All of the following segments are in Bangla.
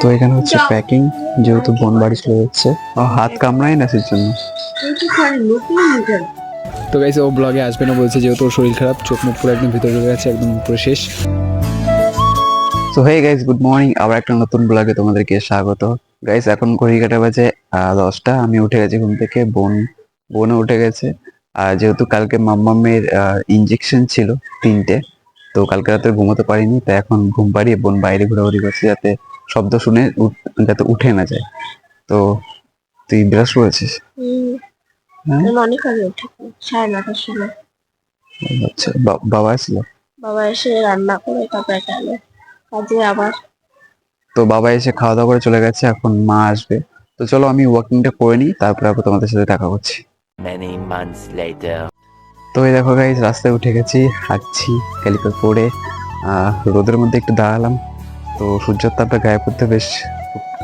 তো এখানে হচ্ছে প্যাকিং যেহেতু বোন বাড়ি চলে যাচ্ছে। হাত কামড়ায় না সেজন্য তো গাইস ও ব্লগে আসবে না বলছে যেহেতু ওর শরীর খারাপ চোখ মুখ পুরো একদম ভিতরে চলে গেছে একদম পুরো শেষ। তো হে গাইস গুড মর্নিং আবার একটা নতুন ব্লগে তোমাদেরকে স্বাগত। গাইস এখন ঘড়ি কাটা বাজে দশটা আমি উঠে গেছি ঘুম থেকে বোন বোনও উঠে গেছে। আর যেহেতু কালকে মাম্মামের ইঞ্জেকশন ছিল তিনটে তো কালকে রাতে ঘুমোতে পারিনি তাই এখন ঘুম পাড়িয়ে বোন বাইরে ঘোরাঘুরি করছে যাতে শব্দ শুনে যাতে উঠে না যায়। তো তুই বিরাস করেছিস? হ্যাঁ? অনেক আগে উঠে সাড়ে নটার সময়। আচ্ছা বাবা ছিল বাবা এসে রান্না করে তারপরে গেল। কাজে আবার। তো বাবা এসে খাওয়া দাওয়া করে চলে গেছে এখন মা আসবে। তো চলো আমি ওয়াকিংটা করে নিই তারপরে আবার তোমাদের সাথে দেখা করছি। Many months later. তো এই দেখো গাইজ রাস্তায় উঠে গেছি হাঁটছি ক্যালিপার পরে আহ, রোদের মধ্যে একটু দাঁড়ালাম। তো সূর্যের তাপটা গায়ে পড়তে বেশ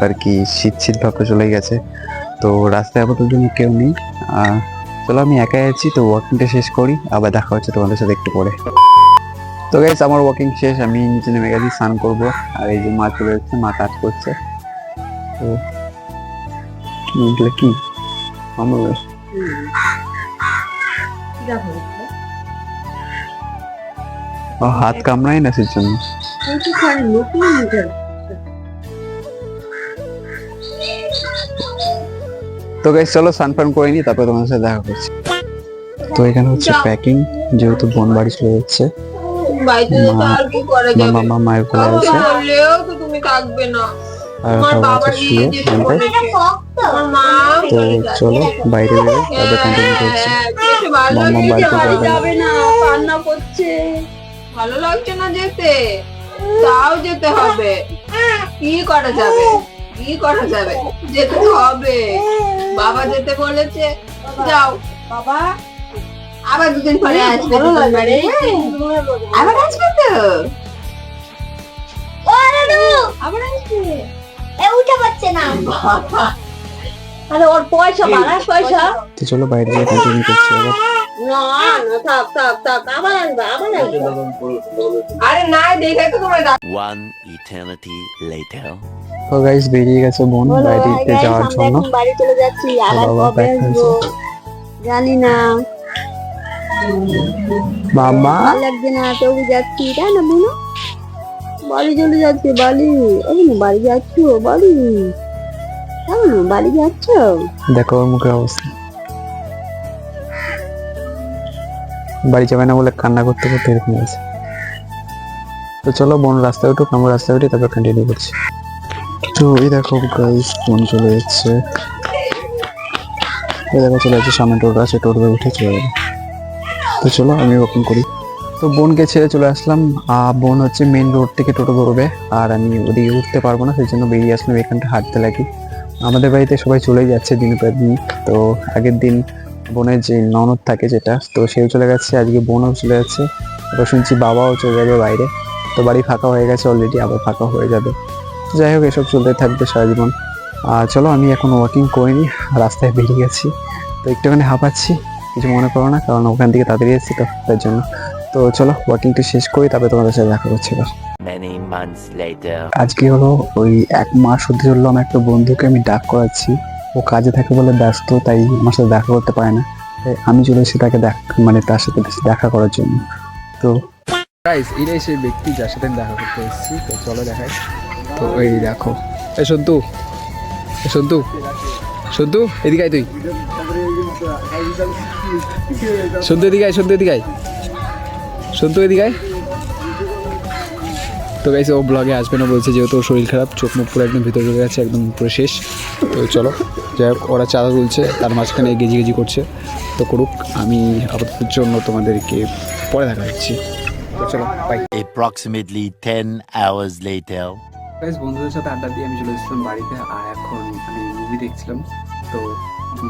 আর কি শীত শীত ভাবটা চলে গেছে। তো রাস্তায় আপাতত জন্য কেউ নেই। চলো আমি একাই আছি তো ওয়াকিংটা শেষ করি আবার দেখা হচ্ছে তোমাদের সাথে একটু পরে। তো গাইজ আমার ওয়াকিং শেষ আমি নিচে নেমে গেছি স্নান করব। আর এই যে মা চলে যাচ্ছে মা কাজ করছে। তো কি? আমার হাত কামড়ায় না সেজন্য তো গাইস চলো সানফান করে নি তারপরে তোমাদের সাথে দেখা করছি। তো এখানে হচ্ছে প্যাকিং যেহেতু বোন বাড়ি চলে যাচ্ছে। বাড়িতে যেতে মা- আর কি করা মা যাবে? মামা মায়ের কোলে আছে। তো তুমি থাকবে না। আর আছে শুয়ে তো। চলো বাইরে বেরো তারপরে কন্টিনিউ করছি। হ্যাঁ, লাগছে, বাড়িতে বাড়ি যাবে না। যাবে না কান্না করছে। ভালো লাগছে না যেতে? তাও যেতে হবে। কি করা যাবে? কি করা যাবে? যেতে তো হবে। বাবা যেতে বলেছে। যাও। বাবা আবার দুদিন পরে আসবে আবার আসবে তো? আবার আসবে? উঠে পাচ্ছে না। আরে ওর পয়সা বাড়ার পয়সা। চলো বাইরে গিয়ে কন্টিনিউ করছি আবার তো One eternity later. তো গাইস বেরিয়ে গেছে বোন বাইরে যাওয়ার জন্য। বাড়ি চলে যাচ্ছি আবার বাবা কবে আসব? জানি না। মামা লাগছে না তবু যাচ্ছি তাই না বুনো? বাড়ি চলে যাচ্ছে বাড়ি ওই না বাড়ি যাচ্ছ বাড়ি কেমন বাড়ি যাচ্ছ? দেখো মুখের অবস্থা। বাড়ি যাবে না বলে কান্না করতে করতে এরকম আছে তো চলো বোন রাস্তায় উঠুক, আমরা রাস্তায় উঠি, তারপর কন্টিনিউ করছি। তো এই দেখো গাইস বোন চলে যাচ্ছে। এই দেখো চলে যাচ্ছে, সামনে টোটো আছে, টোটোতে উঠে চলে যাবে। তো চলো আমি ওপেন করি। তো বোনকে ছেড়ে চলে আসলাম। বোন হচ্ছে মেন রোড থেকে টোটো ধরবে, আর আমি ওদিকে উঠতে পারব না, সেই জন্য বেরিয়ে আসলাম এখানটা হাঁটতে লাগি। আমাদের বাড়িতে সবাই চলেই যাচ্ছে দিন পর দিন। তো আগের দিন বোনের যে ননদ থাকে যেটা তো সেও চলে গেছে আজকে বোনও চলে যাচ্ছে আবার শুনছি বাবাও চলে যাবে বাইরে। তো বাড়ি ফাঁকা হয়ে গেছে অলরেডি আবার ফাঁকা হয়ে যাবে। যাই হোক এসব চলতে থাকবে সারা জীবন আর চলো আমি এখন ওয়াকিং করিনি রাস্তায় বেরিয়ে গেছি। তো একটুখানি হাঁপাচ্ছি কিছু মনে করো না কারণ ওখান থেকে তাড়াতাড়ি এসেছি তো তার জন্য। তো চলো ওয়াকিংটা শেষ করি তারপরে তোমাদের সাথে দেখা করছি এবার। আজকে হলো ওই এক মাস হতে চলল আমার একটা বন্ধুকে আমি ডাক করাচ্ছি। ও কাজে থাকে বলে ব্যস্ত, তাই আমার সাথে দেখা করতে পারে না। তাই আমি চলে এসে তাকে দেখ মানে তার সাথে দেখা করার জন্য। তো গাইস এটাই সেই ব্যক্তি যার সাথে আমি দেখা করতে এসেছি। তো চলো দেখাই। তো এই দেখো। এই সন্তু। এই সন্তু। সন্তু, এদিকে তুই। সন্তু, এদিকে আয়, সন্তু, এদিকে আয়। সন্তু, এদিকে আয়। তো গাইস ও ব্লগে আসবে না বলছে, যেহেতু শরীর খারাপ, চোখ মুখ পুরো একদম ভিতরে চলে গেছে, একদম পুরো শেষ। তো চলো যাই হোক ওরা চাঁদা তুলছে তার মাঝখানে গেজি গেজি করছে। তো করুক আমি আপাতত জন্য তোমাদেরকে পরে দেখা দিচ্ছি। তো চলো bye Approximately 10 hours later. Guys বন্ধুদের সাথে আড্ডা দিয়ে আমি চলে এসেছিলাম বাড়িতে আর এখন আমি মুভি দেখছিলাম। তো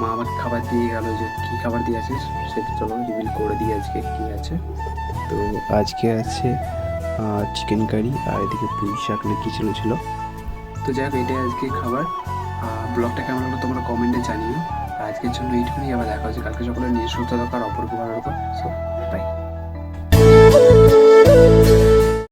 মা আমাকে খাবার দিয়ে গেল যে কী খাবার দিয়ে আছিস সেটা চলো রিভিল করে দিয়ে আজকে কী আছে। তো আজকে আছে চিকেন কারি আর এদিকে পুঁই শাক না কী ছিল ছিল। তো যাই হোক এটাই আজকে খাবার। ব্লগটা কেমন হলো তোমরা কমেন্টে জানিও। আজকের জন্য এইটুকুনি, আবার দেখা হচ্ছে কালকে সকালে নিজস্ব থাকার অপরূপ ভালো সো বাই